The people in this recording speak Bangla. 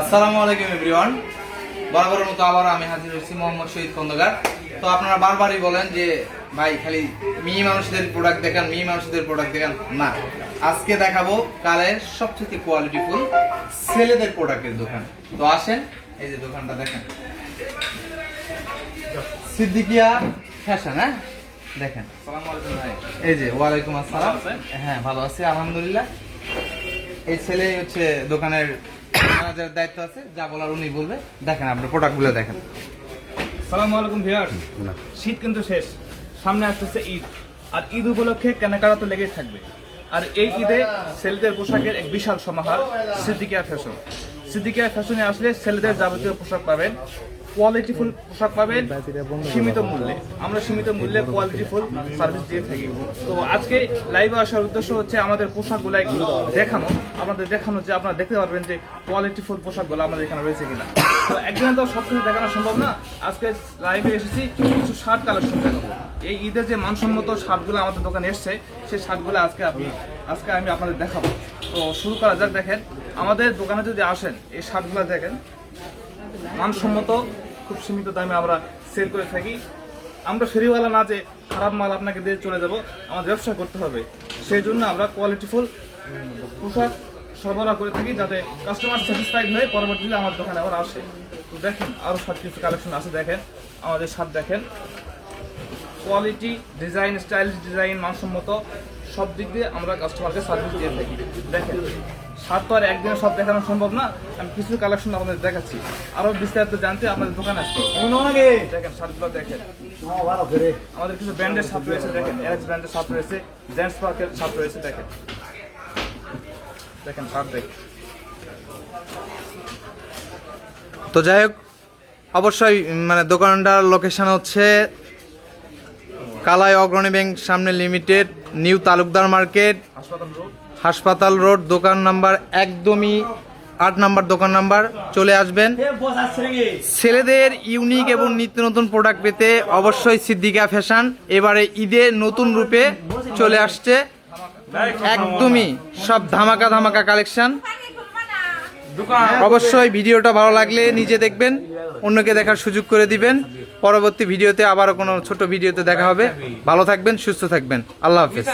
আসসালামু আলাইকুম এভরিওয়ান। বরাবরের মতো আবার আমি হাজির হয়েছি মোহাম্মদ শহীদ খন্দকার। তো আপনারা বারবারই বলেন যে ভাই খালি মেয়ে মানুষদের প্রোডাক্ট দেখান মেয়ে মানুষদের প্রোডাক্ট দেখান। না আজকে দেখাবো কালের সবচেয়ে কোয়ালিটিফুল ছেলেদের প্রোডাক্টের দোকান। তো আসেন এই যে দোকানটা দেখেন। সিদ্দিকিয়া ফ্যাশন হ্যাঁ? দেখেন। এই যে ওয়ালাইকুম আসসালাম। হ্যাঁ ভালো আছি আলহামদুলিল্লাহ। এই ছেলে হচ্ছে দোকানের ম্যানেজারের দায়িত্ব আছে যা বলার উনি বলবে। দেখেন আপনার প্রোডাক্টগুলো দেখেন। সালাম আলাইকুম ভিউয়ার শীত কিন্তু শেষ। সামনে আসতেছে ঈদ। আর ঈদ উপলক্ষে কেনাকাটা তো লেগেই থাকবে। আর এই ঈদে ছেলেদের পোশাকের এক বিশাল সমাহার সিদ্দিকিয়া ফ্যাশন সিদ্দিকিয়া ফ্যাশনে আসলে ছেলেদের যাবতীয় পোশাক পাবেন কোয়ালিটিফুল পোশাক পাবেন সীমিত মূল্যে। আমরা সীমিত মূল্যে কোয়ালিটিফুল সার্ভিস দিয়ে থাকি। তো আজকে লাইভে আসার উদ্দেশ্য হচ্ছে আমাদের পোশাকগুলো একটু দেখানো। আমাদের দেখানো যে আপনারা দেখতে পারবেন যে কোয়ালিটিফুল পোশাকগুলো আমাদের এখানে রয়েছে কিনা। তো একদিনে তো সব কিছু দেখানো সম্ভব না। আজকে লাইভে এসেছি কিছু শার্ট কালেকশন দেখাবো। এই ঈদের যে মানসম্মত শার্টগুলো আমাদের দোকানে এসছে সেই শার্টগুলো আজকে আপনি আজকে আমি আপনাদের দেখাবো। তো শুরু করা যাক দেখেন। আমাদের দোকানে যদি আসেন এই শার্টগুলো দেখেন। মানসম্মত খুব সীমিত দামে আমরা সেল করে থাকি। আমরা ফেরিওয়ালা না যে খারাপ মাল আপনাকে দিয়ে চলে যাব, আমাদের ব্যবসা করতে হবে। সেই জন্য আমরা কোয়ালিটিফুল পোশাক সরবরাহ করে থাকি যাতে কাস্টমার স্যাটিসফাইড হয়ে পরবর্তীতে আমার দোকানে আবার আসে। তো দেখেন আরও সব কিছু কালেকশন আছে, দেখেন, আমাদের সাথ দেখেন। কোয়ালিটি ডিজাইন স্টাইলিশ ডিজাইন মানসম্মত। সব দিক দিয়ে আমরা কাস্টমারকে সার্ভিস দিয়ে থাকি। দেখেন সাত তো আর একদিনে সব দেখানো সম্ভব না আমি কিছু কালেকশন আপনাদের দেখাচ্ছি। আরও বিস্তারিত জানতে আমাদের দোকানে আসতে দেখেন শার্টগুলো দেখেন। আমাদের কিছু ব্র্যান্ডের শার্ট রয়েছে দেখেন এরএক্স ব্র্যান্ডের শার্ট রয়েছে জেন্টস পার্কের শার্ট রয়েছে দেখেন। দেখেন শার্ট দেখেন। তো যাই হোক অবশ্যই মানে দোকানটার লোকেশন হচ্ছে কালাই অগ্রণী ব্যাংক সামনে লিমিটেড নিউ তালুকদার মার্কেট হাসপাতাল রোড দোকান নাম্বার একদমই আট নাম্বার দোকান নাম্বার চলে আসবেন। ছেলেদের ইউনিক এবং নিত্য নতুন প্রোডাক্ট পেতে অবশ্যই সিদ্দিকা ফ্যাশন এবারে ঈদে নতুন রূপে চলে আসছে। একদমই সব ধামাকা ধামাকা কালেকশন অবশ্যই ভিডিওটা ভালো লাগলে নিজে দেখবেন, অন্যকে দেখার সুযোগ করে দিবেন। পরবর্তী ভিডিওতে আবার কোনো ছোট ভিডিওতে দেখা হবে। ভালো থাকবেন, সুস্থ থাকবেন। আল্লাহ হাফেজ।